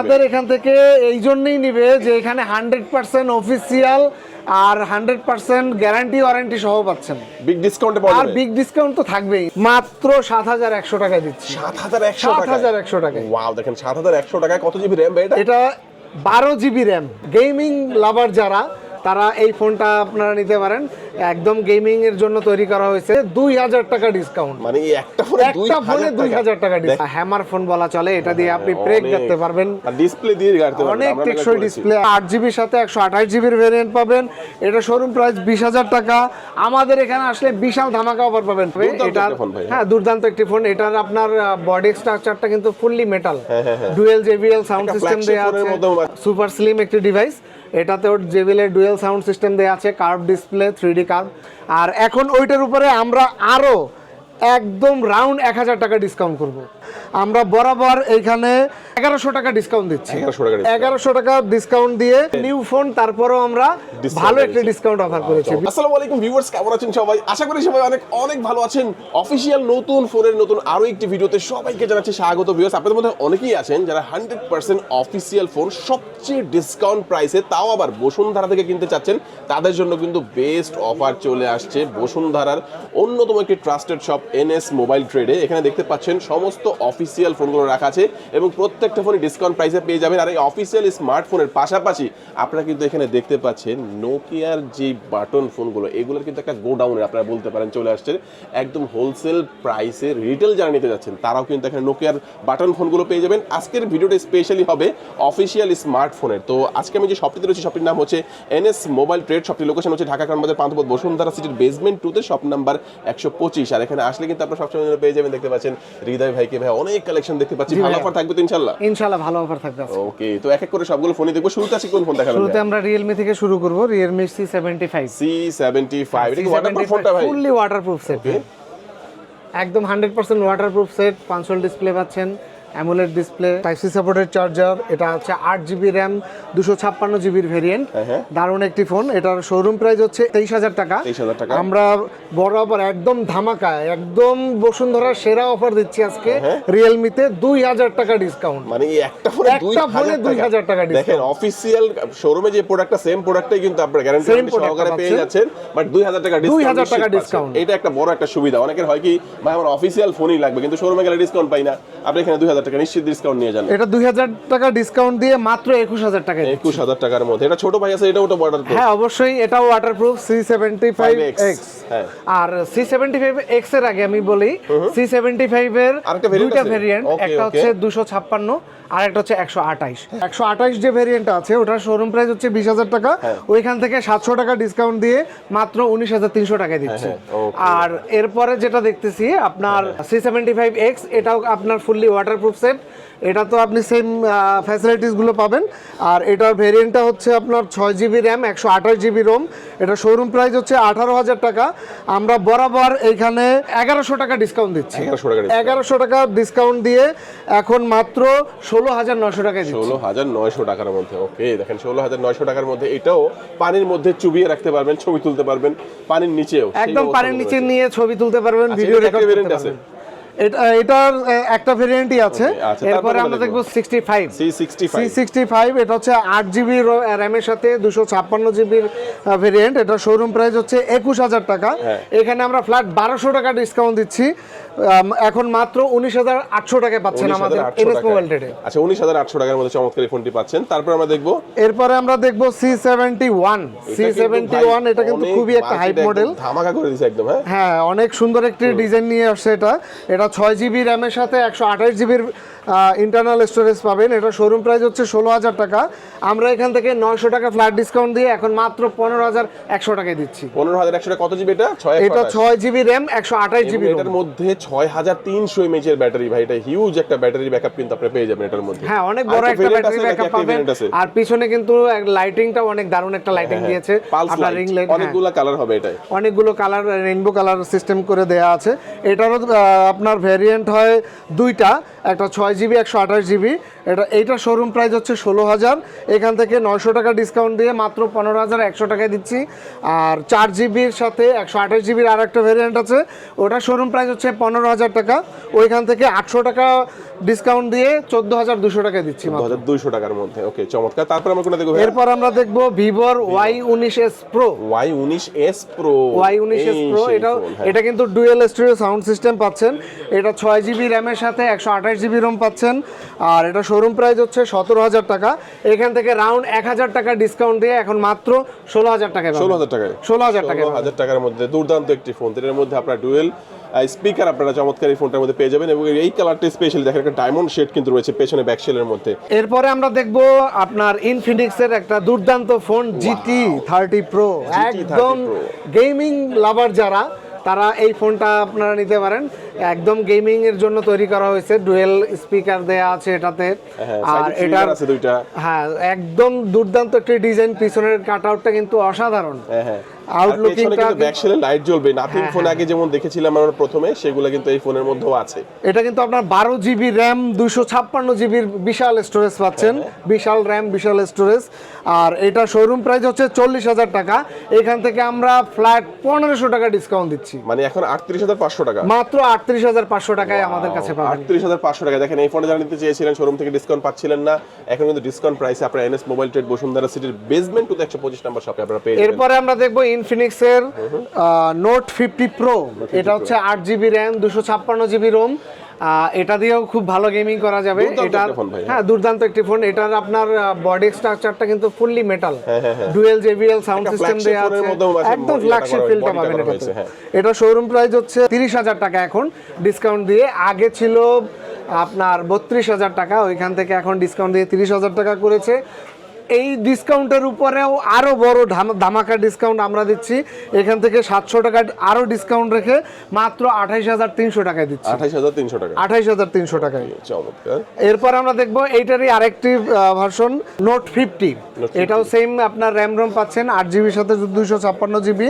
আমাদের এখান থেকে এই জন্যই নিবে যে এখানে হান্ড্রেড পার্সেন্ট অফিসিয়াল আর হান্ড্রেড পার্সেন্ট গ্যারান্টি ওয়ারেন্টি সহ পাচ্ছেন। বিগ ডিসকাউন্টে আর বিগ ডিসকাউন্ট তো থাকবেই। মাত্র সাত হাজার একশো টাকায় দিচ্ছি। সাত হাজার একশো সাত হাজার একশো টাকায়। ওয়াও দেখেন সাত হাজার একশো টাকায় কত জিবি র্যাম এটা? এটা বারো জিবি র্যাম গেমিং লাভার যারা তারা এই ফোনটা আপনারা নিতে পারেন। একদম গেমিং এর জন্য তৈরি করা হয়েছে। দুই হাজার টাকা ডিসকাউন্ট মানে একটা ফোনে একটা ফোনে দুই হাজার টাকা ডিসকাউন্ট হ্যামার ফোন বলা চলে এটা দিয়ে আপনি ব্রেক অনেক। করতে পারবেন। ডিসপ্লে দিয়ে গাড়তে পারবেন অনেক টেকসই ডিসপ্লে আট জিবির সাথে একশো আঠাশ জিবির ভেরিয়েন্ট পাবেন। এটা শোরুম প্রাইস বিশ হাজার টাকা। আমাদের এখানে আসলে বিশাল ধামাকা অফার পাবেন। ভাই। হ্যাঁ দুর্দান্ত একটি ফোন এটার আপনার বডি স্ট্রাকচারটা কিন্তু ফুললি মেটাল হ্যাঁ, হ্যাঁ, হ্যাঁ। ডুয়েল জেবিএল সাউন্ড সিস্টেম দেওয়া আছে। সুপার স্লিম একটি ডিভাইস এটাতে ওর জেবিএল এর ডুয়েল সাউন্ড সিস্টেম দেওয়া আছে। কার্ভ ডিসপ্লে থ্রি কার্ভ আর এখন ওইটার উপরে আমরা আরও একদম রাউন্ড এক হাজার টাকা ডিসকাউন্ট করব। আমরা বরাবর এইখানে এগারোশো টাকা ডিসকাউন্ট দিচ্ছি। 1100 টাকা এগারোশো টাকা ডিসকাউন্ট দিয়ে নিউ ফোন তারপরও আমরা ভালো একটা ডিসকাউন্ট অফার করেছি। আসসালামু আলাইকুম ভিউয়ার্স কেমন আছেন সবাই? আশা করি সবাই অনেক অনেক ভালো আছেন। অফিসিয়াল নতুন ফোনের নতুন আরও একটি ভিডিওতে সবাইকে জানাচ্ছি স্বাগত ভিউয়ার্স আপনাদের মধ্যে অনেকেই আছেন যারা হান্ড্রেড পার্সেন্ট অফিসিয়াল ফোন সবচেয়ে ডিসকাউন্ট প্রাইসে তাও আবার বসুন্ধরা থেকে কিনতে চাচ্ছেন। তাদের জন্য কিন্তু বেস্ট অফার চলে আসছে বসুন্ধরার অন্যতম একটি ট্রাস্টেড শপ এনএস মোবাইল ট্রেডে এখানে দেখতে পাচ্ছেন সমস্ত অফিসিয়াল ফোনগুলো রাখা আছে এবং প্রত্যেকটা ফোনে ডিসকাউন্ট প্রাইসে পেয়ে যাবেন। আর এই অফিসিয়াল স্মার্টফোনের পাশাপাশি আপনারা কিন্তু এখানে দেখতে পাচ্ছেন নোকিয়ার যে বাটন ফোনগুলো এগুলোর কিন্তু একটা গোডাউনের আপনারা বলতে পারেন চলে আসছে। একদম হোলসেল প্রাইসে রিটেল যারা নিতে যাচ্ছেন, তারাও কিন্তু এখানে নোকিয়ার বাটন ফোনগুলো পেয়ে যাবেন। আজকের ভিডিওটা স্পেশালি হবে অফিসিয়াল স্মার্টফোনের তো আজকে আমি যে শপটিতে রয়েছি শপটির নাম হচ্ছে এনএস মোবাইল ট্রেড। শপটির লোকেশন হচ্ছে ঢাকা কারণ পান্থপথ, বসুন্ধরা সিটির বেসমেন্ট টুতে শপ নাম্বার একশো পঁচিশ। আর এখানে আসলে কিন্তু আপনারা সবসময় পেয়ে যাবেন দেখতে পাচ্ছেন হৃদয় ভাইকে। ভাই অনেক কালেকশন দেখতে পাচ্ছি। ভালো অফার থাকবে তো ইনশাল্লাহ ইনশাল্লাহ ভালো অফার থাকবে ওকে তো এক এক করে সবগুলো ফোনই দেখব। শুরুতে আছে কোন ফোন দেখাবেন শুরুতে আমরা রিয়েলমি থেকে শুরু করব। Realme C seventy five C seventy five এটা কি ওয়াটারপ্রুফ ফোনটা ভাই? ফুললি ওয়াটারপ্রুফ সেট একদম হান্ড্রেড পার্সেন্ট ওয়াটারপ্রুফ সেট পাঁচশো ডিসপ্লে পাচ্ছেন। AMOLED display type C supported charger এটা হচ্ছে আট জিবি র্যাম দুশো ছাপ্পান্ন জিবির ভেরিয়েন্ট হ্যাঁ। দারুণ একটি ফোন এটার শোরুম প্রাইস হচ্ছে তেইশ হাজার টাকা। 23,000 টাকা। আমরা বরাবর একদম ধামাকা একদম বসুন্ধরার সেরা অফার দিচ্ছি আজকে রিয়েলমিতে দুই হাজার টাকা ডিসকাউন্ট মানে একটা ফোনে একটা ফোনে 2000 টাকা। discount। দেখেন অফিসিয়াল শোরুমে যে প্রোডাক্টটা সেম প্রোডাক্টটাই কিন্তু আপনারা গ্যারান্টি সহকারে পেয়ে যাচ্ছেন বাট 2000 টাকা ডিসকাউন্ট 2000 টাকা ডিসকাউন্ট এটা একটা বড় একটা সুবিধা। অনেকের হয় কি ভাই আমার অফিসিয়াল ফোনই লাগবে কিন্তু শোরুমে গেলে ডিসকাউন্ট পাই না। আপনি এখানে 2000 টাকা নিশ্চিত ডিসকাউন্ট নিয়ে যান। এটা দুই হাজার টাকা ডিসকাউন্ট দিয়ে মাত্র একুশ হাজার টাকা একুশ হাজার টাকার মধ্যে। এটা ছোট ভাই আছে বর্ডার হ্যাঁ অবশ্যই এটাও waterproof C seventy five X হ্যাঁ। আর সি সেভেন্টি ফাইভ এক্সের আগে আমি বলি সি সেভেন্টি ফাইভ এর দুইটা ভেরিয়েন্ট একটা হচ্ছে দুশো ছাপ্পান্ন আর একটা হচ্ছে একশো আঠাইশ একশো আঠাইশ যে ভেরিয়েন্ট আছে ওটার শোরুম প্রাইস হচ্ছে বিশ হাজার টাকা। হ্যাঁ। ওইখান থেকে সাতশো টাকা ডিসকাউন্ট দিয়ে মাত্র উনিশ হাজার তিনশো টাকায় দিচ্ছে। হ্যাঁ, আর এরপরে যেটা দেখতেছি আপনার সি সেভেন্টি ফাইভ এক্স এটাও আপনার ফুললি ওয়াটারপ্রুফ সেট এটা তো আপনি সেম ফ্যাসিলিটিসগুলো পাবেন। আর এটার ভেরিয়েন্টটা হচ্ছে আপনার ছয় জিবি র্যাম একশো আঠাশ জিবি রোম এটা শোরুম প্রাইস হচ্ছে আঠারো হাজার টাকা। আমরা বরাবর এইখানে এগারোশো টাকা ডিসকাউন্ট দিচ্ছি। 1100 টাকা discount। এগারোশো টাকা ডিসকাউন্ট দিয়ে এখন মাত্র ষোলো হাজার নয়শো টাকায় দিচ্ছি। ষোলো হাজার নয়শো টাকার মধ্যে ওকে দেখেন ষোলো হাজার নয়শো টাকার মধ্যে এটাও পানির মধ্যে চুবিয়ে রাখতে পারবেন ছবি তুলতে পারবেন পানির নিচেও একদম পানির নিচে নিয়ে ছবি তুলতে পারবেন আচ্ছা, ভিডিও রেকর্ড করতে পারবেন। এটা এটার একটা ভেরিয়েন্টই আছে। আচ্ছা, এরপরে আমরা দেখব। দেখব sixty five C sixty five এটা হচ্ছে আট জিবি র্যামের সাথে দুশো ছাপ্পান্ন জিবির ভেরিয়েন্ট এটা শোরুম প্রাইস হচ্ছে একুশ হাজার টাকা। হ্যাঁ। এখানে আমরা ফ্ল্যাট বারোশো টাকা ডিসকাউন্ট দিচ্ছি। এখন মাত্র উনিশ হাজার আটশো টাকায় পাচ্ছেন আমাদের মোবাইল রেটে। আচ্ছা উনিশ হাজার আটশো টাকার মধ্যে চমৎকার এই ফোনটি পাচ্ছেন। তারপর আমরা দেখব এরপরে আমরা দেখব সি সেভেন্টি ওয়ান সি এটা কিন্তু সেভেন্টি ওয়ান এটা কিন্তু খুবই একটা হাইপ মডেল ধামাকা করে দিয়েছে একদম হ্যাঁ? হ্যাঁ অনেক সুন্দর একটি ডিজাইন নিয়ে আসছে এটা। এটা ছয় জিবি র্যামের সাথে একশো আঠাশ জিবির ইন্টারনাল স্টোরেজ পাবেন। এটা শোরুম প্রাইস হচ্ছে ষোলো হাজার টাকা। আমরা এখান থেকে নয়শো টাকা ফ্ল্যাট ডিসকাউন্ট দিয়ে এখন মাত্র পনেরো হাজার একশো টাকায় দিচ্ছি। পনেরো হাজার একশো টাকা। কত জিবি এটা? ছয় এটা ছয় জিবি র্যাম একশো আঠাশ জিবি এটার মধ্যে ছয় হাজার তিনশো এমএচ এর ব্যাটারি ভাই। এটা হিউজ একটা ব্যাটারি ব্যাকআপ কিন্তু আপনি পেয়ে যাবেন এটার মধ্যে। হ্যাঁ অনেক বড় একটা ব্যাটারি? ব্যাকআপ পাবেন। আর পিছনে কিন্তু লাইটিংটা অনেক দারুণ একটা লাইটিং দিয়েছে। পালস আপনার রিং লাইট অনেকগুলো কালার হবে এটাই। অনেকগুলো কালার রেইনবো কালার সিস্টেম করে দেয়া আছে। এটারও আপনার ভ্যারিয়েন্ট হয় দুইটা। একটা ছয় ছয় জিবি, একশো আঠাশ জিবি। এটা, এইটা শোরুম প্রাইস হচ্ছে ষোলো হাজার। এখান থেকে নয়শো টাকা ডিসকাউন্ট দিয়ে মাত্র পনেরো হাজার একশো টাকায় দিচ্ছি। আর চার জিবির সাথে একশো আঠাশ জিবির আর একটা ভেরিয়েন্ট আছে। ওটা শোরুম প্রাইস হচ্ছে পনেরো হাজার টাকা। ওইখান থেকে আটশো টাকা ডিসকাউন্ট দিয়ে চোদ্দ হাজার দুশো টাকায় দিচ্ছি মাত্র। হাজার দুইশো টাকার মধ্যে। ওকে চমৎকার। তারপর আমরা কোনটা দেখব এরপর আমরা দেখব ভিভোর ওয়াই উনিশ এস প্রো ওয়াই উনিশ এস প্রো ওয়াই উনিশ এস প্রো এটা হ্যাঁ। এটা কিন্তু ডুয়েল স্টোরেজ সাউন্ড সিস্টেম পাচ্ছেন। এটা ছয় জিবি র্যামের সাথে একশো আঠাশ জিবি রোম পাচ্ছেন। আর এটা শোরুম প্রাইস হচ্ছে সতেরো হাজার টাকা। এখান থেকে রাউন্ড এক হাজার টাকা ডিসকাউন্ট দিয়ে এখন মাত্র ষোলো হাজার টাকায় ষোলো হাজার টাকায়। ষোলো হাজার টাকায় ষোলো হাজার টাকার মধ্যে দুর্দান্ত একটি ফোন এর মধ্যে আপনার ডুয়েল স্পিকার আপনারা চমৎকার এই ফোনটার মধ্যে পেয়ে যাবেন এবং এই কালারটা স্পেশালি দেখেন একটা ডায়মন্ড শেড কিন্তু রয়েছে পেছনে ব্যাক শেলের মধ্যে। এরপরে আমরা দেখব আপনার ইনফিনিক্সের একটা দুর্দান্ত ফোন জিটি থার্টি প্রো একদম গেমিং লাভার যারা তারা এই ফোনটা আপনারা নিতে পারেন। একদম গেমিং এর জন্য তৈরি করা হয়েছে। ডুয়েল স্পিকার দেয়া আছে এটাতে। হ্যাঁ, আর side এ এটার আছে দুইটা। হ্যাঁ একদম দুর্দান্ত একটি ডিজাইন পিছনের কাট আউটটা কিন্তু অসাধারণ। হ্যাঁ। হ্যাঁ লাইট জ্বলবে। নাথিং হ্যাঁ, ফোন আগে যেমন দেখেছিলাম আমরা প্রথমে সেগুলো কিন্তু এই ফোনের মধ্যেও আছে। এটা কিন্তু আপনার বারো জিবি র্যাম দুশো ছাপ্পান্ন জিবির বিশাল স্টোরেজ পাচ্ছেন। বিশাল র্যাম বিশাল স্টোরেজ আর এটা শোরুম প্রাইস হচ্ছে চল্লিশ হাজার টাকা। এখান থেকে আমরা ফ্ল্যাট পনেরোশো টাকা ডিসকাউন্ট দিচ্ছি। মানে এখন আটত্রিশ হাজার পাঁচশো টাকা। মাত্র আটত্রিশ হাজার পাঁচশো টাকায় আমাদের কাছে পাবেন। আটত্রিশ হাজার পাঁচশো টাকা। দেখেন এই ফোনে যারা নিতে চেয়েছিলেন শোরুম থেকে ডিসকাউন্ট পাচ্ছিলেন না। এখন কিন্তু ডিসকাউন্ট প্রাইসে আপনার এনএস মোবাইল ট্রেড বসুন্ধরা সিটির বেসমেন্ট টু একশো পঁচিশ নাম্বার শপে আপনারা পেয়ে এরপরে আমরা দেখব ইনফিনিক্সের নোট ফিফটি প্রো এটা হচ্ছে আট জিবি র্যাম দুশো ছাপ্পান্ন জিবি রোম এটা দিয়েও খুব ভালো গেমিং করা যাবে। ফোন ভাই, হ্যাঁ। দুর্দান্ত একটি ফোন এটার আপনার বডি স্ট্রাকচারটা কিন্তু ফুললি মেটাল হ্যাঁ, হ্যাঁ, হ্যাঁ। ডুয়েল জেবিএল সাউন্ড সিস্টেম দেয়া আছে। একদম ফ্ল্যাগশিপ ফিলটা পাবেন হ্যাঁ। এটা শোরুম প্রাইস হচ্ছে তিরিশ হাজার টাকা এখন ডিসকাউন্ট দিয়ে। আগে ছিল আপনার বত্রিশ হাজার টাকা ওইখান থেকে এখন ডিসকাউন্ট দিয়ে তিরিশ হাজার টাকা করেছে। এই ডিসকাউন্টের উপরেও আরও বড় ধাম- ধামাকা ডিসকাউন্ট আমরা দিচ্ছি। এখান থেকে সাতশো টাকা আরও ডিসকাউন্ট রেখে মাত্র আঠাইশ হাজার তিনশো টাকায় দিচ্ছি। আঠাইশ হাজার তিনশো টাকা আঠাইশ হাজার তিনশো টাকায়। এরপর আমরা দেখব এইটারই আরেকটি ভার্সন নোট ফিফটি এটাও সেম আপনার র্যাম রোম পাচ্ছেন আট জিবির সাথে দুইশো ছাপ্পান্ন জিবি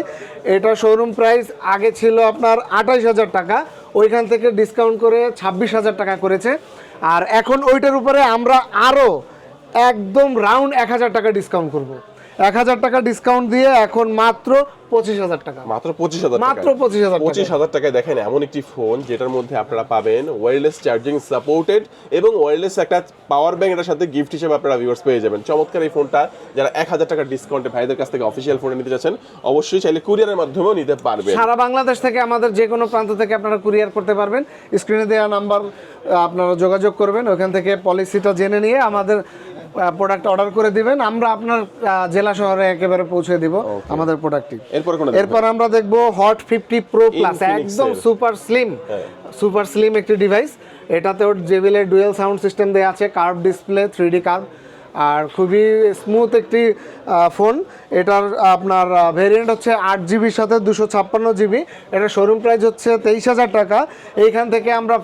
এটা শোরুম প্রাইস আগে ছিল আপনার আঠাইশ হাজার টাকা। ওইখান থেকে ডিসকাউন্ট করে ছাব্বিশ হাজার টাকা করেছে। আর এখন ওইটার উপরে আমরা আরও একদম রাউন্ড এক হাজার টাকা ডিসকাউন্ট করব। এক হাজার টাকা ডিসকাউন্ট দিয়ে এখন মাত্র পঁচিশ হাজার টাকা। মাত্র পঁচিশ হাজার মাত্র পঁচিশ হাজার পঁচিশ হাজার টাকায় দেখেন এমন একটি ফোন যেটার মধ্যে আপনারা পাবেন ওয়্যারলেস চার্জিং সাপোর্টেড এবং ওয়্যারলেস একটা পাওয়ার ব্যাংক এটার সাথে গিফট হিসেবে আপনারা ভিউয়ার্স পেয়ে যাবেন। চমৎকার এই ফোনটা যারা এক হাজার টাকার ডিসকাউন্টে ভাইদের কাছ থেকে অফিসিয়াল ফোনে নিতে যাচ্ছেন অবশ্যই চাইলে কুরিয়ারের মাধ্যমেও নিতে পারবেন। সারা বাংলাদেশ থেকে আমাদের যে কোনো প্রান্ত থেকে আপনারা কুরিয়ার করতে পারবেন। স্ক্রিনে দেওয়া নাম্বার আপনারা যোগাযোগ করবেন। ওখান থেকে পলিসিটা জেনে নিয়ে আমাদের প্রোডাক্ট অর্ডার করে দিবেন। আমরা আপনার জেলা শহরে একেবারে পৌঁছে দিব আমাদের প্রোডাক্টটি এরপর কোন এরপর আমরা দেখব হট ফিফটি প্রো প্লাস একদম সুপার স্লিম সুপার স্লিম একটি ডিভাইস এটাতে ওর জেবিলের ডুয়েল সাউন্ড সিস্টেম দেওয়া আছে curve display three D curve আর খুবই স্মুথ একটি ফোন এটার আপনার ভেরিয়েন্ট হচ্ছে আট জিবির সাথে দুশো ছাপ্পান্ন জিবি এটা শোরুম প্রাইস হচ্ছে তেইশ হাজার টাকা। এইখান থেকে আমরা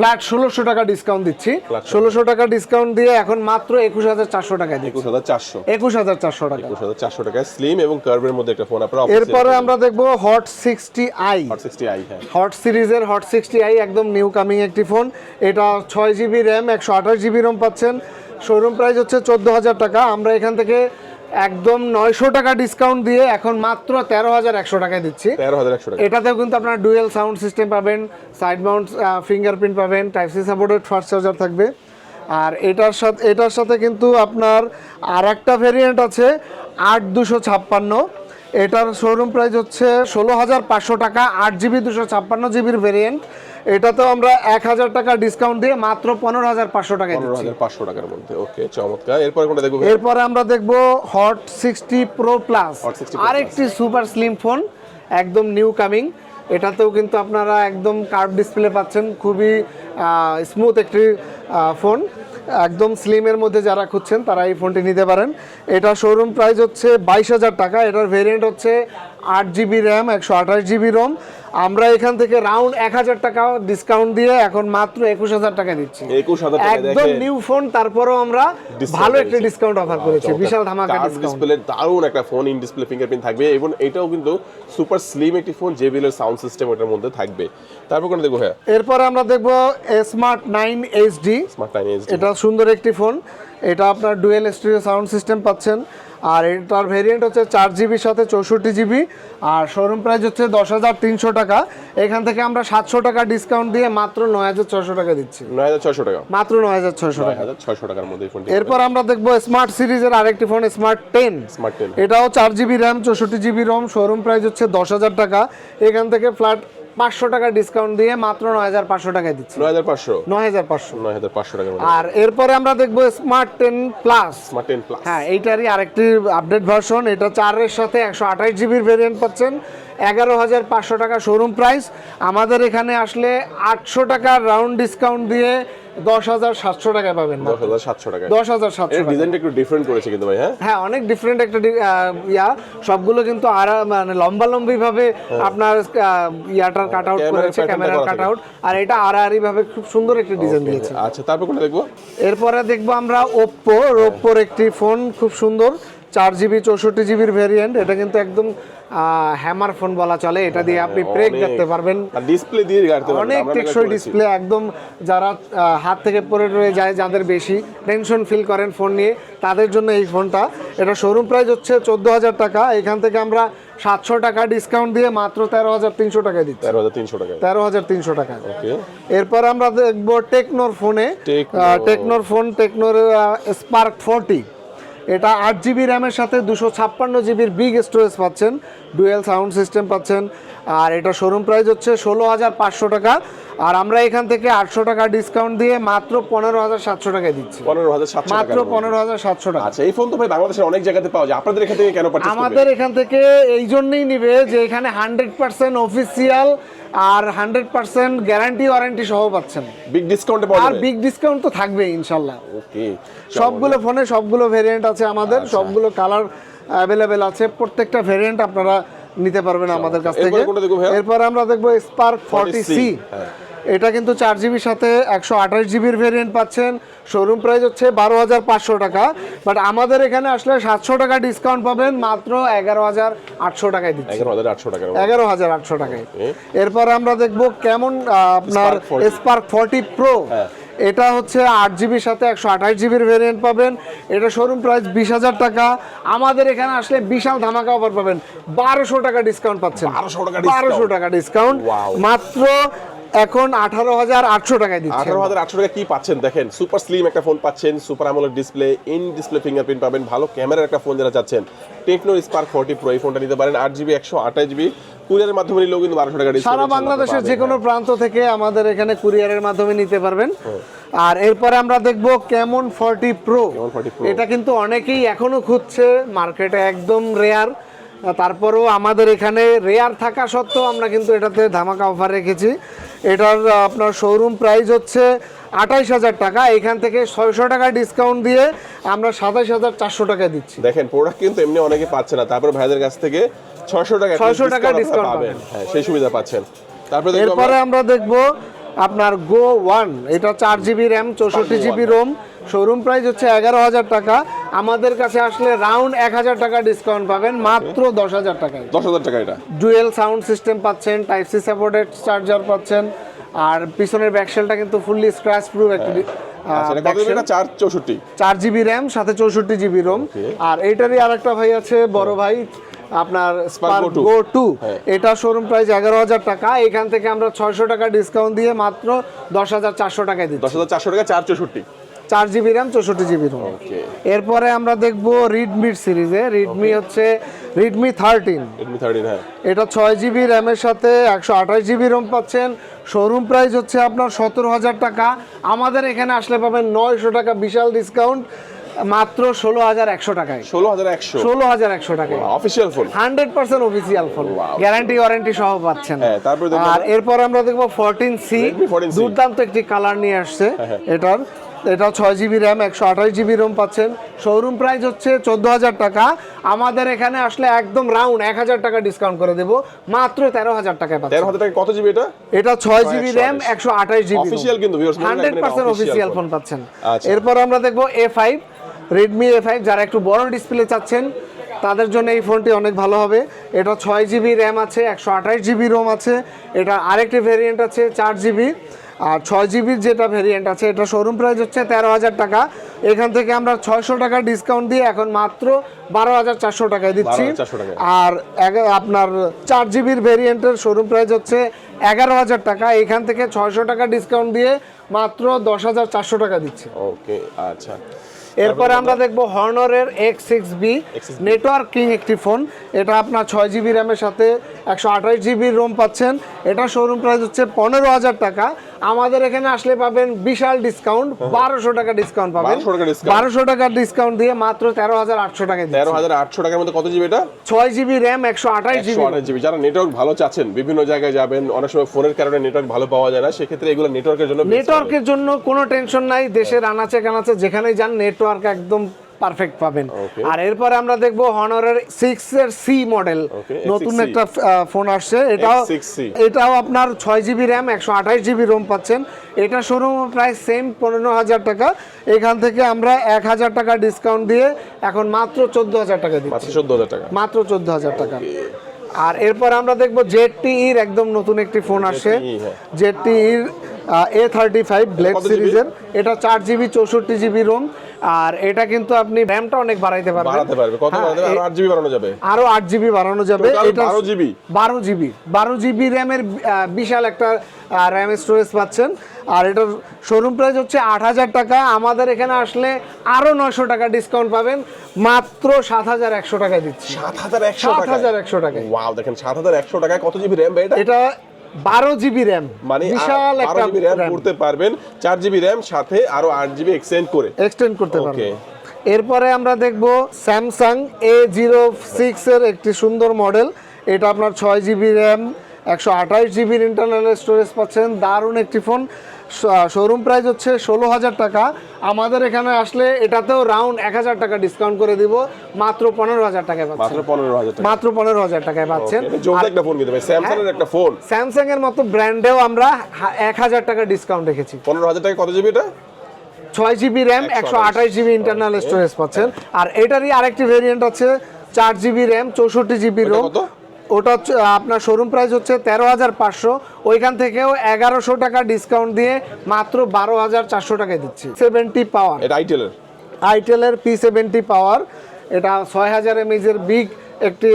ফ্ল্যাট ষোলোশো টাকা ডিসকাউন্ট দিচ্ছি। ষোলোশো। টাকা ডিসকাউন্ট দিয়ে এখন মাত্র একুশ হাজার চারশো টাকায় একুশ হাজার চারশো। একুশ হাজার চারশো টাকা। একুশ হাজার চারশো টাকায় স্লিম এবং কার্ভের মধ্যে একটা ফোন আপনারা এরপরে আমরা দেখব hot sixty i hot sixty i hot সিরিজের হট সিক্সটি আই একদম নিউ কামিং একটি ফোন এটা ছয় জিবি র্যাম একশো আঠাশ জিবি রোম পাচ্ছেন। শোরুম প্রাইস হচ্ছে চোদ্দ হাজার টাকা। আমরা এখান থেকে একদম নয়শো টাকা ডিসকাউন্ট দিয়ে এখন মাত্র তেরো হাজার একশো টাকায় দিচ্ছি। তেরো হাজার একশো টাকা। এটাতেও কিন্তু আপনার ডুয়েল সাউন্ড সিস্টেম পাবেন সাইড মাউন্ট ফিঙ্গারপ্রিন্ট পাবেন type C supported fast charger থাকবে। আর এটার সাথে এটার সাথে কিন্তু আপনার আর একটা ভেরিয়েন্ট আছে আট দুশো ছাপ্পান্ন। এটার শোরুম প্রাইস হচ্ছে ষোলো হাজার পাঁচশো টাকা আট জিবি দুশো ছাপ্পান্ন জিবির ভেরিয়েন্ট এটাতেও আমরা এক হাজার টাকা ডিসকাউন্ট দিয়ে মাত্র পনেরো হাজার পাঁচশো টাকায় পনেরো দিচ্ছি। হাজার পাঁচশো টাকার মধ্যে। ওকে চমৎকার। এরপরে কোনটা দেখব এরপরে আমরা দেখব hot sixty pro plus Hot 60 আরেকটি সুপার স্লিম ফোন একদম নিউ কামিং এটাতেও কিন্তু আপনারা একদম কার্ভ ডিসপ্লে পাচ্ছেন। খুবই স্মুথ একটি ফোন একদম স্লিমের মধ্যে যারা খুঁজছেন তারা এই ফোনটি নিতে পারেন। এটা শোরুম প্রাইস হচ্ছে বাইশ হাজার টাকা। এটার ভেরিয়েন্ট হচ্ছে আট জিবি র্যাম একশো আঠাশ জিবি রোম আমরা এখান থেকে রাউন্ড এক হাজার টাকা ডিসকাউন্ট দিয়ে এখন মাত্র একুশ হাজার টাকা দিচ্ছি। একদম নিউ ফোন তারপরেও আমরা ভালো একটা ডিসকাউন্ট অফার করেছি। বিশাল ধামাকা ডিসপ্লে দারুণ একটা ফোন ইন ডিসপ্লে ফিঙ্গারপ্রিন্ট থাকবে। এবং এটাও কিন্তু সুপার স্লিম একটি ফোন জেবিএল এর সাউন্ড সিস্টেম ওটার মধ্যে থাকবে। তারপর কোন দেখব হ্যাঁ এরপর আমরা দেখব স্মার্ট নাইন এইচডি এটা সুন্দর একটি ফোন। এটা আপনার ডুয়েল স্টিরিও সাউন্ড সিস্টেম পাচ্ছেন। আর এটার ভেরিয়েন্ট হচ্ছে চার জিবির সাথে চৌষট্টি জিবি আর শোরুম প্রাইস হচ্ছে দশ হাজার তিনশো টাকা। এখান থেকে আমরা সাতশো টাকা ডিসকাউন্ট দিয়ে মাত্র নয় হাজার ছশো টাকা দিচ্ছি। নয় হাজার ছয়শো টাকা। মাত্র নয় হাজার ছশো টাকা। ছয়শো টাকার মধ্যে ফোনটি এরপর আমরা দেখব স্মার্ট সিরিজের আরেকটি phone smart ten smart ten এটাও চার জিবি র্যাম চৌষট্টি জিবি রম শোরুম প্রাইস হচ্ছে দশ হাজার টাকা। এখান থেকে ফ্ল্যাট পাঁচশো টাকা ডিসকাউন্ট দিয়ে মাত্র নয় হাজার পাঁচশো টাকায় দিচ্ছি। নয় হাজার পাঁচশো? নয় হাজার পাঁচশো। নয় হাজার পাঁচশো টাকা আর এরপরে আমরা দেখব smart ten plus smart ten plus হ্যাঁ এইটারই আরেকটি আপডেট ভার্সন এটা চারের সাথে একশো আঠাশ জিবির ভেরিয়েন্ট পাচ্ছেন। এগারো হাজার পাঁচশো টাকা শোরুম প্রাইস আমাদের এখানে আসলে আটশো টাকার রাউন্ড ডিসকাউন্ট দিয়ে দশ হাজার সাতশো টাকায় পাবেন দশ হাজার সাতশো টাকা দশ হাজার সাতশো ডিজাইনটা একটু ডিফারেন্ট করেছে কিন্তু ভাই হ্যাঁ? হ্যাঁ অনেক ডিফারেন্ট একটা ইয়া। সবগুলো কিন্তু আর মানে লম্বা লম্বি ভাবে আপনার আহ, ইয়াটার কাট আউট ক্যামেরার করেছে ক্যামেরার কাট আউট আর এটা আড়াআড়ি ভাবে খুব সুন্দর একটি ডিজাইন দিয়েছে। আচ্ছা তারপর কোনটা দেখব? এরপরে দেখব আমরা ওপ্পো ওপ্পোর একটি ফোন খুব সুন্দর। চার জিবি চৌষট্টি জিবির ভেরিয়েন্ট এটা কিন্তু একদম হ্যামার ফোন বলা চলে। এটা দিয়ে আপনি প্রেক অনেক। দেখতে পারবেন। ডিসপ্লে দিয়ে গাড়তে পারবেন অনেক টেকসই ডিসপ্লে একদম যারা হাত থেকে পড়ে রয়ে যায় যাদের বেশি টেনশন ফিল করেন ফোন নিয়ে তাদের জন্য এই ফোনটা এটা শোরুম প্রাইস হচ্ছে চোদ্দ হাজার টাকা। এখান থেকে আমরা সাতশো টাকা ডিসকাউন্ট দিয়ে মাত্র তেরো হাজার তিনশো টাকায় দিচ্ছি। তেরো হাজার তিনশো টাকা তেরো হাজার তিনশো টাকা এরপর আমরা দেখব টেকনোর ফোনে টেকনোর ফোন টেকনোর স্পার্ক ফোরটি এটা আট জিবি র্যামের সাথে দুশো ছাপ্পান্ন জিবির বিগ স্টোরেজ পাচ্ছেন ডুয়েল সাউন্ড সিস্টেম পাচ্ছেন আর এটা শোরুম প্রাইস হচ্ছে ষোলো হাজার পাঁচশো টাকা আর আমরা এখান থেকে আটশো টাকা ডিসকাউন্ট দিয়ে মাত্র পনেরো হাজার সাতশো টাকায় দিচ্ছি। পনেরো হাজার সাতশো মাত্র পনেরো হাজার সাতশো টাকা। আচ্ছা এই ফোন তো ভাই বাংলাদেশের অনেক জায়গাতে পাওয়া যায়। আপনাদের এখান থেকে কেন আমাদের এখান থেকে এই জন্যই নিবে যে এখানে হান্ড্রেড পার্সেন্ট অফিসিয়াল আর হান্ড্রেড পার্সেন্ট গ্যারান্টি ওয়ারেন্টি সহ পাচ্ছেন। বিগ ডিসকাউন্ট আর বিগ ডিসকাউন্ট তো থাকবেই ইনশাল্লাহ। ওকে সবগুলো ফোনে সবগুলো ভেরিয়েন্ট আছে আমাদের আচ্ছা। সবগুলো কালার অ্যাভেলেবেল আছে। প্রত্যেকটা ভেরিয়েন্ট আপনারা নিতে পারবেন আমাদের কাছ থেকে। এরপরে আমরা দেখব স্পার্ক ফর্টি সি। এটা কিন্তু চার জিবির সাথে একশো আঠাশ জিবির ভেরিয়েন্ট পাচ্ছেন। শোরুম প্রাইস হচ্ছে বারো হাজার পাঁচশো টাকা। বাট আমাদের এখানে আসলে সাতশো টাকা ডিসকাউন্ট পাবেন মাত্র এগারো হাজার আটশো টাকায় দিচ্ছি। এগারো হাজার আটশো টাকার এগারো হাজার আটশো টাকায়. এরপর আমরা দেখব কেমন আপনার স্পার্ক ফর্টি প্রো। এটা হচ্ছে আট জিবির সাথে একশো আঠাশ জিবির ভেরিয়েন্ট পাবেন। এটা শোরুম প্রাইস বিশ হাজার টাকা। আমাদের এখানে আসলে বিশাল ধামাকা অফার পাবেন। বারোশো টাকা ডিসকাউন্ট পাচ্ছেন। 1200 টাকা বারোশো টাকা ডিসকাউন্ট মাত্র এখন আঠারো হাজার আটশো টাকায় দিচ্ছি আঠারো হাজার আটশো টাকা কি পাচ্ছেন? দেখেন সুপার স্লিম একটা ফোন পাচ্ছেন সুপার আমলের ডিসপ্লে ইন ডিসপ্লে ফিঙ্গারপ্রিন্ট পাবেন ভালো ক্যামেরার একটা ফোন যারা চাচ্ছেন। টেকনো স্পার্ক ফোর্টি প্রো এই ফোনটা নিতে পারেন আট জিবি একশো আঠাশ জিবি কুরিয়ারের মাধ্যমে নিলেও কিন্তু বারোশো টাকা সারা বাংলাদেশের যে কোনো প্রান্ত থেকে আমাদের এখানে কুরিয়ারের মাধ্যমে নিতে পারবেন। আর এরপরে আমরা দেখব কেমন ফর্টি প্রো Camon 40 এটা কিন্তু অনেকেই এখনও খুঁজছে মার্কেটে একদম রেয়ার তারপরেও আমাদের এখানে রেয়ার থাকা সত্ত্বেও আমরা কিন্তু এটাতে ধামাকা অফার রেখেছি। এটার আপনার শোরুম প্রাইস হচ্ছে আঠাইশ হাজার টাকা। এখান থেকে ছয়শো টাকা ডিসকাউন্ট দিয়ে আমরা সাতাইশ হাজার চারশো টাকা দিচ্ছি। দেখেন প্রোডাক্ট কিন্তু এমনি অনেকে পাচ্ছে না। তারপর ভাইদের কাছ থেকে ছয়শো টাকা 600 টাকা ডিসকাউন্ট পাবেন। হ্যাঁ সেই সুবিধা পাচ্ছেন। তারপরে এরপরে আমরা দেখব আপনার গো ওয়ান এটা চার জিবি র্যাম চৌষট্টি জিবি রোম শোরুম প্রাইস হচ্ছে এগারো হাজার টাকা। আমাদের কাছে আসলে রাউন্ড এক হাজার টাকা ডিসকাউন্ট পাবেন মাত্র দশ হাজার টাকায়। দশ হাজার টাকা এটা। ডুয়েল সাউন্ড সিস্টেম পাচ্ছেন টাইপ সি সাপোর্টেড চার্জার পাচ্ছেন আর পিছনের ব্যাকশেলটা কিন্তু ফুললি স্ক্র্যাচ প্রুফ একটি চার জিবি র্যাম সাথে চৌষট্টি জিবি রোম আর এইটারই আরেকটা ভাই আছে বড় ভাই আপনার স্পার্ক গো টু হ্যাঁ। এটা শোরুম প্রাইস এগারো হাজার টাকা। এখান থেকে আমরা ছয়শো টাকা ডিসকাউন্ট দিয়ে মাত্র দশ হাজার চারশো টাকায় দিই দশ দিচ্ছি হাজার চারশো টাকা চার চৌষট্টি। চার জিবি র্যাম চৌষট্টি জিবি রোম ওকে এরপরে আমরা দেখব রিডমির সিরিজে রিডমি হচ্ছে রিডমি থার্টিন হ্যাঁ। এটা ছয় জিবি র্যামের সাথে একশো আঠাশ জিবি রোম পাচ্ছেন। শোরুম প্রাইস হচ্ছে আপনার সতেরো হাজার টাকা। আমাদের এখানে আসলে পাবেন নয়শো টাকা বিশাল ডিসকাউন্ট মাত্র ষোলো হাজার একশো টাকায়। ষোলো হাজার একশো? ষোলো হাজার একশো টাকায়। Official phone hundred percent official phone. Guarantee warranty সহ পাচ্ছেন। হ্যাঁ, আর এরপর আমরা দেখব ফোরটিন সি দুর্দান্ত একটি কালার নিয়ে আসছে হ্যাঁ। এটার। এটা ছয় জিবি র্যাম একশো আঠাশ জিবি রোম পাচ্ছেন। শোরুম প্রাইস হচ্ছে চোদ্দ হাজার টাকা। আমাদের এখানে আসলে একদম রাউন্ড এক হাজার টাকা ডিসকাউন্ট করে দেবো। মাত্র তেরো হাজার টাকায় তেরো হাজার টাকা কত জিবি এটা? এটা ছয় জিবি র্যাম একশো আঠাশ জিবি Official কিন্তু হান্ড্রেড পার্সেন্ট অফিসিয়াল ফোন পাচ্ছেন। আচ্ছা। এরপর আমরা দেখব A five Redmi A five যারা একটু বড় ডিসপ্লে চাচ্ছেন তাদের জন্য এই ফোনটি অনেক ভালো হবে। এটা ছয় জিবি র্যাম আছে একশো আঠাশ জিবি রোম আছে। এটা আরেকটি ভেরিয়েন্ট আছে চার জিবি। আর ছয় জিবির যেটা ভেরিয়েন্ট আছে এটা শোরুম প্রাইস হচ্ছে তেরো হাজার টাকা। এখান থেকে আমরা ছয়শো টাকা ডিসকাউন্ট দিয়ে এখন মাত্র বারো হাজার চারশো টাকায় দিচ্ছি। আর আপনার চার জিবির ভেরিয়েন্টের শোরুম প্রাইস হচ্ছে এগারো হাজার টাকা। এখান থেকে ছয়শো টাকা ডিসকাউন্ট দিয়ে মাত্র দশ হাজার চারশো টাকা দিচ্ছি। ওকে আচ্ছা। এরপরে আমরা দেখব হর্নরের X six B X6B networking একটি ফোন এটা আপনার ছয় জিবি র্যামের সাথে একশো আঠাশ জিবি রোম পাচ্ছেন। এটা শোরুম প্রাইস হচ্ছে পনেরো হাজার টাকা। আমাদের এখানে আসলে পাবেন বিশাল ডিসকাউন্ট বারোশো টাকা ডিসকাউন্ট পাবেন। 1200 টাকা বারোশো টাকার ডিসকাউন্ট দিয়ে মাত্র তেরো হাজার আটশো টাকা তেরো হাজার আটশো টাকার মধ্যে কত জিবি এটা? ছয় জিবি র্যাম একশো আঠাশ জিবি আঠাশ জিবি যারা নেটওয়ার্ক ভালো চাচ্ছেন বিভিন্ন জায়গায় যাবেন অনেক সময় ফোনের কারণে নেটওয়ার্ক ভালো পাওয়া যায় না সেক্ষেত্রে এগুলো নেটওয়ার্কের জন্য নেটওয়ার্কের জন্য কোনো টেনশন নাই দেশের আনাচে কানাচে যেখানেই যান নেটওয়ার্ক একদম পারফেক্ট পাবেন। আর এরপরে আমরা দেখব হনরের সিক্স এর সি মডেল নতুন একটা ফোন আসছে। এটাও এটাও আপনার ছয় জিবি র্যাম একশো আঠাশ জিবি রোম পাচ্ছেন। এটা শোরুম প্রায় সেম পনেরো হাজার টাকা। এখান থেকে আমরা এক হাজার টাকা ডিসকাউন্ট দিয়ে এখন মাত্র চোদ্দ হাজার টাকা দিচ্ছি। মাত্র চোদ্দ হাজার টাকা। মাত্র চোদ্দ হাজার টাকা। আর এরপর আমরা দেখব জেড টির একদম নতুন একটি ফোন আসছে। ZTE, হ্যাঁ। জেড টির এ থার্টি ফাইভ ব্লেড সিরিজের। এটা চার জিবি চৌষট্টি জিবি রোম আর এটা কিন্তু আপনি র্যামটা অনেক বাড়াইতে পারবেন। বাড়াতে পারবে। কত হ্যাঁ, বাড়াতে পারবে? আরও আট জিবি বাড়ানো যাবে। আরও আট জিবি বাড়ানো যাবে। এটা 12 GB? বারো জিবি বারো জিবি র্যামের বিশাল একটা র্যাম স্টোরেজ পাচ্ছেন। আর এটার শোরুম প্রাইস হচ্ছে আট হাজার টাকা। আমাদের এখানে আসলে আরও নয়শো টাকা ডিসকাউন্ট পাবেন। মাত্র সাত হাজার একশো টাকায় দিচ্ছি। সাত হাজার একশো সাত টাকা হাজার একশো টাকায়। ওয়াও দেখেন সাত হাজার একশো টাকায় কত জিবি র্যাম এটা? এটা বারো জিবি র্যাম মানে বিশাল একটা র্যাম করতে পারবেন চার জিবি র্যাম সাথে আরও আট জিবি এক্সটেন্ড করে। এক্সটেন্ড করতে পারবেন। এরপরে আমরা দেখব স্যামসাং এ জিরো সিক্স এর একটি সুন্দর মডেল এটা আপনার ছয় জিবি র্যাম একশো আঠাশ জিবির ইন্টারনাল স্টোরেজ পাচ্ছেন। দারুণ একটি ফোন শোরুম প্রাইস হচ্ছে ষোলো হাজার টাকা। আমাদের এখানে আসলে এটাতেও রাউন্ড এক হাজার টাকা ডিসকাউন্ট করে দিব। মাত্র পনেরো হাজার টাকায় মাত্র পাচ্ছেন পনেরো হাজার টাকা। মাত্র পনেরো হাজার টাকায় পাচ্ছেন। একটা ফোন কিন্তু স্যামসাং এর একটা ফোন স্যামসাং এর মতো ব্র্যান্ডেও আমরা এক হাজার টাকা ডিসকাউন্ট রেখেছি। পনেরো হাজার টাকা কত জিবি এটা? ছয় জিবি র্যাম একশো আঠাশ। জিবি ইন্টারনাল স্টোরেজ পাচ্ছেন। আর এটারই আরেকটি ভেরিয়েন্ট আছে চার জিবি র্যাম চৌষট্টি জিবি রোম? ওটা হচ্ছে আপনার শোরুম প্রাইস হচ্ছে তেরো হাজার পাঁচশো। ওইখান থেকেও এগারোশো টাকা ডিসকাউন্ট দিয়ে মাত্র বারো হাজার চারশো টাকায় দিচ্ছি। সেভেন্টি পাওয়ার এটা আইটেলের আইটেলের পি সেভেন্টি পাওয়ার এটা ছয় হাজার এমএজের বিগ একটি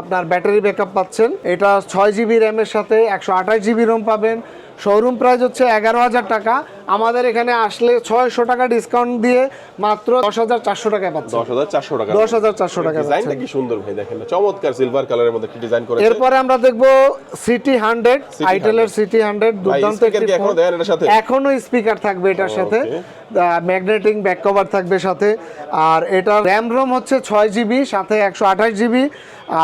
আপনার ব্যাটারি ব্যাকআপ পাচ্ছেন। এটা ছয় জিবি র্যামের সাথে একশো আঠাশ জিবি রোম পাবেন। শোরুম প্রাইস হচ্ছে এগারো হাজার টাকা। আমাদের এখানে আসলে ছয়শো টাকা ডিসকাউন্ট দিয়ে মাত্র দশ হাজার চারশো টাকায় পাচ্ছেন দশ হাজার চারশো টাকা। দশ হাজার চারশো টাকা ডিজাইনটা কি সুন্দর ভাই দেখেন চমৎকার সিলভার কালারের মধ্যে কি ডিজাইন করেছে। এরপরে আমরা দেখব সিটি হান্ড্রেড আইটেলের সিটি হান্ড্রেড দুর্দান্ত একটি ফোন। এখনও স্পিকার থাকবে এটার সাথে। ম্যাগনেটিং ব্যাক কভার থাকবে সাথে। আর এটা র্যাম রোম হচ্ছে ছয় জিবি সাথে একশো আঠাশ জিবি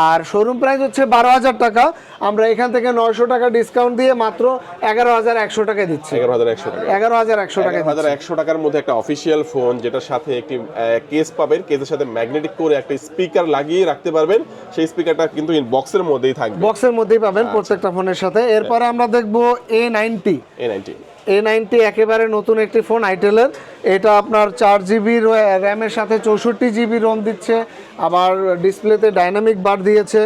আর শোরুম প্রাইস হচ্ছে বারো হাজার টাকা। আমরা এখান থেকে নয়শো টাকা ডিসকাউন্ট দিয়ে মাত্র এগারো হাজার একশো টাকা দিচ্ছি। এগারো হাজার একশো টাকা। এগারো হাজার একশো টাকা হাজার একশো টাকার মধ্যে একটা অফিসিয়াল ফোন যেটার সাথে একটি কেস পাবেন। কেসের সাথে ম্যাগনেটিক করে একটা স্পিকার লাগিয়ে রাখতে পারবেন। সেই স্পিকারটা কিন্তু বক্সের মধ্যেই থাকবে। বক্সের মধ্যেই পাবেন আচ্ছা। প্রত্যেকটা ফোনের সাথে। এরপরে আমরা দেখব A ninety A ninety A ninety একেবারে নতুন একটি ফোন আইটেলের এটা আপনার চার জিবি র্যামের সাথে চৌষট্টি জিবি রোম দিচ্ছে। আবার ডিসপ্লেতে ডাইনামিক বার দিয়েছে।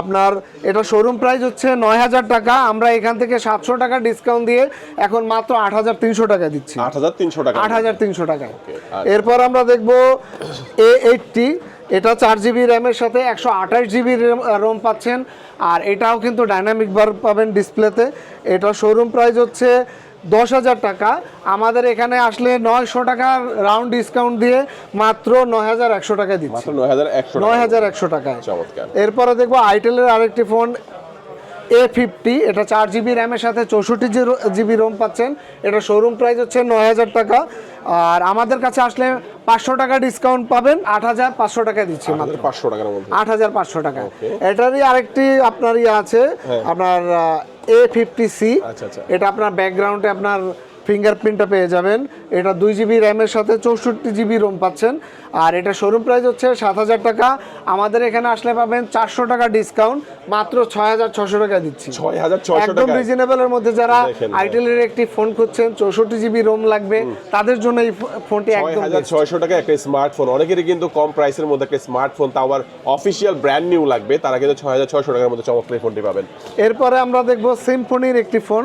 আপনার এটা শোরুম প্রাইস হচ্ছে নয় হাজার টাকা। আমরা এখান থেকে সাতশো টাকা ডিসকাউন্ট দিয়ে এখন মাত্র আট হাজার তিনশো টাকা দিচ্ছি। আট হাজার তিনশো টাকা। আট হাজার তিনশো টাকা। আচ্ছা। এরপর আমরা দেখব এ এইটটি এটা চার জিবি র্যামের সাথে একশো আঠাশ জিবি রোম পাচ্ছেন। আর এটাও কিন্তু ডাইনামিক বার পাবেন ডিসপ্লেতে এটা শোরুম প্রাইস হচ্ছে দশ হাজার টাকা। আমাদের এখানে আসলে নয়শো টাকার রাউন্ড ডিসকাউন্ট দিয়ে মাত্র নয় হাজার একশো টাকা দিচ্ছি। নয় হাজার একশো টাকায় এরপরে দেখব আইটেলের আরেকটি ফোন এ ফিফটি এটা চার জিবি র্যামের সাথে চৌষট্টি জিবি রোম পাচ্ছেন। এটা শোরুম প্রাইস হচ্ছে নয় হাজার টাকা। আর আমাদের কাছে আসলে পাঁচশো টাকা ডিসকাউন্ট পাবেন আট হাজার পাঁচশো টাকা দিচ্ছি মাত্র। আমাদের পাঁচশো মধ্যে। আট হাজার পাঁচশো টাকা। এটারই আরেকটি আপনার ইয়ে আছে আপনার এ ফিফটি সি আচ্ছা, আচ্ছা। এটা আপনার ব্যাকগ্রাউন্ডে আপনার ফিঙ্গারপ্রিন্টটা পেয়ে যাবেন। এটা দুই জিবি র্যামের সাথে চৌষট্টি জিবি রোম পাচ্ছেন। আর এটা শোরুম প্রাইস হচ্ছে সাত হাজার টাকা। আমাদের এখানে আসলে পাবেন চারশো টাকা ডিসকাউন্ট মাত্র ছয় হাজার ছশো টাকা দিচ্ছি। ছয় হাজার ছয়শো একদম রিজনেবলের মধ্যে যারা। আইটেলের একটি ফোন খুঁজছেন চৌষট্টি জিবি রোম লাগবে। তাদের জন্য এই ফোনটি একদম ছয়শো টাকা একটা স্মার্টফোন অনেকেরই কিন্তু কম প্রাইসের মধ্যে একটা স্মার্টফোন তাও আবার অফিসিয়াল ব্র্যান্ড নিউ লাগবে। তারা কিন্তু ছয় হাজার ছয়শো টাকার মধ্যে চমৎকার ফোনটি পাবেন। এরপরে আমরা দেখব সিম্ফনির একটি ফোন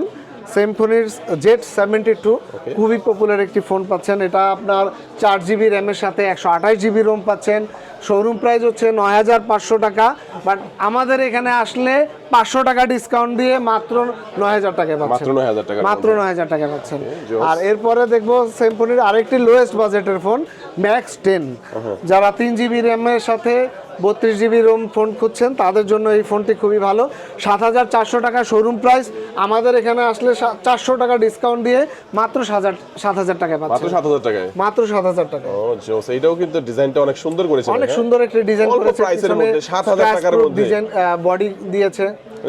সেমফোনির জেট সেভেন্টি টু খুবই পপুলার একটি ফোন পাচ্ছেন। এটা আপনার চার জিবি র্যামের সাথে একশো আঠাশ জিবি রোম পাচ্ছেন। শোরুম প্রাইস হচ্ছে নয় হাজার পাঁচশো টাকা বাট আমাদের এখানে আসলে পাঁচশো টাকা ডিসকাউন্ট দিয়ে মাত্র নয় হাজার টাকা পাচ্ছেন। মাত্র নয় হাজার টাকা পাচ্ছেন। আর এরপরে দেখব সেমফোনির আরেকটি লোয়েস্ট বাজেটের ফোন ম্যাক্স টেন যারা তিন জিবি র্যামের সাথে বত্রিশ জিবি রোম ফোন খুঁজছেন তাদের জন্য এই ফোনটি খুবই ভালো। সাত হাজার চারশো টাকা শোরুম প্রাইস আমাদের এখানে আসলে চারশো টাকা ডিসকাউন্ট দিয়ে মাত্র সাত সাত হাজার টাকায় মাত্র সাত হাজার টাকায়? মাত্র সাত হাজার টাকা এইটাও কিন্তু ডিজাইনটা অনেক সুন্দর করেছে অনেক সুন্দর একটি ডিজাইন করেছে মধ্যে, 7,000 টাকার মধ্যে। ডিজাইন বডি দিয়েছে।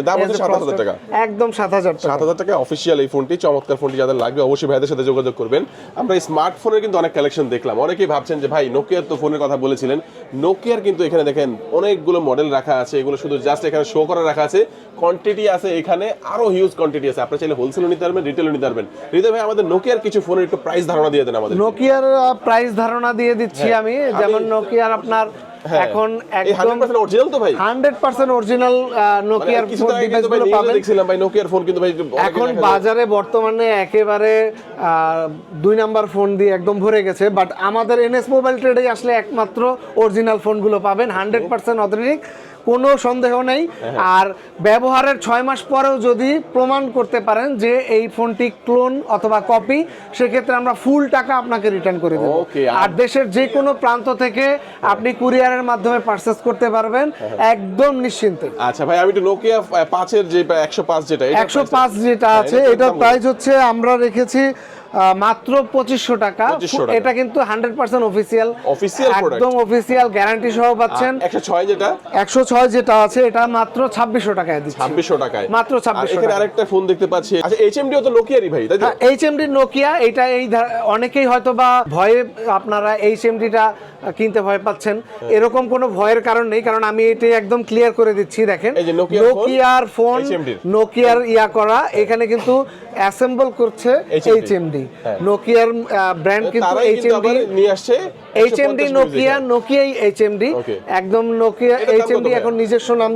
দাম হচ্ছে এই যে 7,000 টাকা। একদম সাত হাজার টাকা। সাত হাজার টাকা অফিসিয়াল এই ফোনটি চমৎকার ফোনটি যাদের লাগবে অবশ্যই ভাইদের সাথে যোগাযোগ করবেন। আমরা স্মার্টফোনের কিন্তু অনেক কালেকশন দেখলাম। অনেকেই ভাবছেন যে ভাই নোকিয়ার তো ফোনের কথা বলেছিলেন। নোকিয়ার কিন্তু এখানে দেখেন অনেকগুলো মডেল রাখা আছে এগুলো শুধু জাস্ট এখানে শো করে রাখা আছে। কোয়ান্টিটি আছে এখানে আরও হিউজ কোয়ান্টিটি আছে। আপনি চাইলে হোলসেলও নিতে পারবেন রিটেলও নিতে পারবেন। হৃদয় ভাই আমাদের নোকিয়ার কিছু ফোনের একটু প্রাইস ধারণা দিয়ে দেন আমাদের নোকিয়ার প্রাইস ধারণা দিয়ে দিচ্ছি আমি। যেমন নোকিয়ার আপনার এখন হ্যাঁ। একদম হান্ড্রেড পার্সেন্ট অরিজিনাল তো ভাই। হান্ড্রেড পার্সেন্ট অরিজিনাল নোকিয়ার ফোন ডিভাইসগুলো পাবেন। দেখছিলাম ভাই নোকিয়ার ফোন কিন্তু ভাই এখন বাজারে বর্তমানে একেবারে দুই নাম্বার ফোন দিয়ে একদম ভরে গেছে বাট আমাদের এনএস মোবাইল ট্রেডে আসলে একমাত্র অরিজিনাল ফোনগুলো পাবেন হান্ড্রেড পার্সেন্ট অথেন্টিক কোনো সন্দেহ নেই। হ্যাঁ, আর ব্যবহারের ছয় মাস পরেও যদি প্রমাণ করতে পারেন যে এই ফোনটি ক্লোন অথবা কপি সেক্ষেত্রে আমরা ফুল টাকা আপনাকে রিটার্ন করে দেবো। আর- দেশের যে কোনো প্রান্ত থেকে আপনি কুরিয়ারের মাধ্যমে পারচেস করতে পারবেন হ্যাঁ, একদম নিশ্চিন্তে। আচ্ছা ভাই আমি একটু নোকিয়া পাঁচের যে একশো পাঁচ যেটা একশো পাঁচ যেটা হ্যাঁ, আছে এটার প্রাইস হচ্ছে আমরা রেখেছি মাত্র পঁচিশশো টাকা। এটা কিন্তু হান্ড্রেড পার্সেন্ট অফিসিয়াল product। একদম অফিসিয়াল গ্যারান্টি সহ পাচ্ছেন। একশো ছয় যেটা? একশো ছয় যেটা আছে এটা মাত্র ছাব্বিশশো টাকায় দিচ্ছি। ছাব্বিশশো টাকায়। মাত্র 2600 আর এখানে টাকা। আরেকটা ফোন দেখতে পাচ্ছি। আচ্ছা এইচএমডিও তো নোকিয়ারই ভাই তাই তো? এইচ নোকিয়া এটা এই অনেকেই হয়তো বা ভয়ে আপনারা এইচ এমডিটা কিনতে ভয় পাচ্ছেন। হ্যাঁ। এরকম কোনো ভয়ের কারণ নেই কারণ আমি এটি একদম ক্লিয়ার করে দিচ্ছি দেখেন। নোকিয়ার ফোন, নোকিয়ার ইয়া করা এখানে কিন্তু অ্যাসেম্বল করছে HMD এইচ এমডি হ্যাঁ। নোকিয়ার ব্র্যান্ড কিন্তু তারাই এইচ কিন্তু এমডি আবার নিয়ে আসছে এইচএমডি নোকিয়া নোকিয়াই এইচএমডি একদম নোকিয়া এইচএমডি এখন নিজস্ব নাম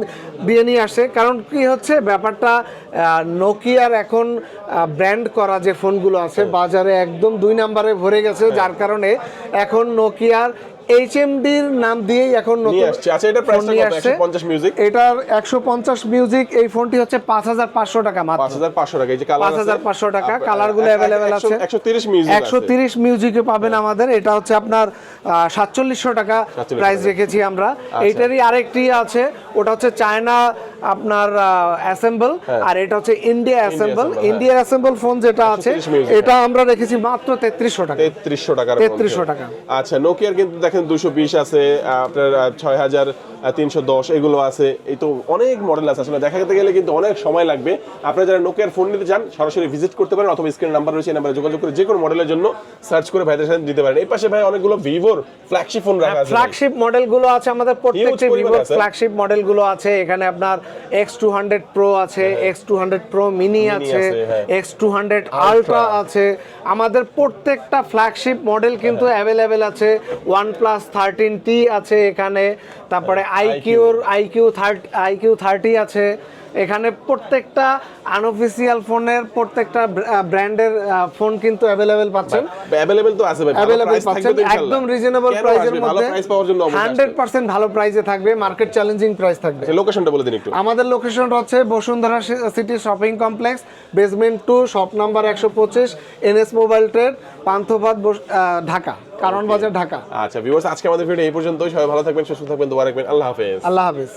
দিয়ে নিয়ে আসে। কারণ কি হচ্ছে ব্যাপারটা নোকিয়ার এখন ব্র্যান্ড করা যে ফোনগুলো আছে হ্যাঁ। বাজারে একদম দুই নম্বরে ভরে গেছে যার কারণে এখন নোকিয়ার এইচএমডির নাম দিয়েই এখন নতুন আসছে। আচ্ছা, এটা নিয়ে কত? 150 মিউজিক এটার একশো পঞ্চাশ মিউজিক এই ফোনটি হচ্ছে পাঁচ হাজার পাঁচশো টাকা পাঁচ মাত্র হাজার পাঁচশো টাকা। এই যে কালার 5500 টাকা, কালারগুলো अवेलेबल আছে। একশো তিরিশ মিউজিক একশো তিরিশ মিউজিকে পাবেন আমাদের। এটা হচ্ছে আপনার সাতচল্লিশশো টাকা প্রাইস রেখেছি আমরা। এইটারই আরেকটি আছে। ওটা হচ্ছে চায়না আপনার অ্যাসেম্বল আর এটা হচ্ছে ইন্ডিয়া অ্যাসেম্বল assemble, হ্যাঁ। ইন্ডিয়া অ্যাসেম্বল ফোন যেটা আছে 130 এটা আমরা রেখেছি মাত্র তেত্রিশশো টাকা। তেত্রিশশো টাকা তেত্রিশশো টাকা। আচ্ছা নোকিয়ার কিন্তু দেখেন দুশো বিশ আছে আপনার ছয় হাজার তিনশো দশ এগুলো আছে। এই তো অনেক মডেল আছে। আসলে দেখাতে গেলে কিন্তু অনেক সময় লাগবে। আপনারা যারা নোকিয়ার ফোন নিতে চান সরাসরি ভিজিট করতে পারেন অথবা স্ক্রিন নাম্বার রয়েছে এই নাম্বারে যোগাযোগ করে যে কোনো মডেলের জন্য সার্চ করে ভাইদের সাথে দিতে পারেন। এই পাশে ভাই অনেকগুলো ভিভোর ফ্ল্যাগশিপ ফোন রাখা আছে ফ্ল্যাগশিপ মডেলগুলো আছে আমাদের প্রত্যেকটি ভিভোর। ফ্ল্যাগশিপ মডেলগুলো আছে। এখানে আপনার এক্স টু হান্ড্রেড প্রো আছে X two hundred pro mini আছে হ্যাঁ। এক্স টু হান্ড্রেড আলট্রা আছে। আমাদের প্রত্যেকটা ফ্ল্যাগশিপ মডেল কিন্তু অ্যাভেলেবেল আছে। ওয়ান প্লাস থার্টিন টি আছে এখানে। তারপরে আইকিউর আইকিউ। থার্টি আইকিউ থার্টি আছে। এখানে প্রত্যেকটা আনঅফিসিয়াল ফোনের প্রত্যেকটা ব্র্যান্ডের ফোন কিন্তু অ্যাভেলেবেল পাচ্ছেন। অ্যাভেলেবেল তো আছে ভাই ভালো অ্যাভেলেবল পাচ্ছেন একদম রিজনেবল প্রাইসের মধ্যে প্রাইস পাওয়ার জন্য অবশ্যই হান্ড্রেড পার্সেন্ট ভালো প্রাইসে থাকবে মার্কেট চ্যালেঞ্জিং প্রাইস থাকবে। লোকেশনটা বলে দিন একটু। আমাদের লোকেশনটা হচ্ছে Bashundhara city shopping complex basement two shop number একশো পঁচিশ NS mobile trade Panthapath Dhaka Karwan Bazar Dhaka. আচ্ছা ভিউয়ার্স আজকে আমাদের ভিডিও এই পর্যন্তই। সবাই ভালো থাকবেন সুস্থ থাকবেন দোয়া রাখবেন। আল্লাহ হাফেজ। আল্লাহ হাফিজ।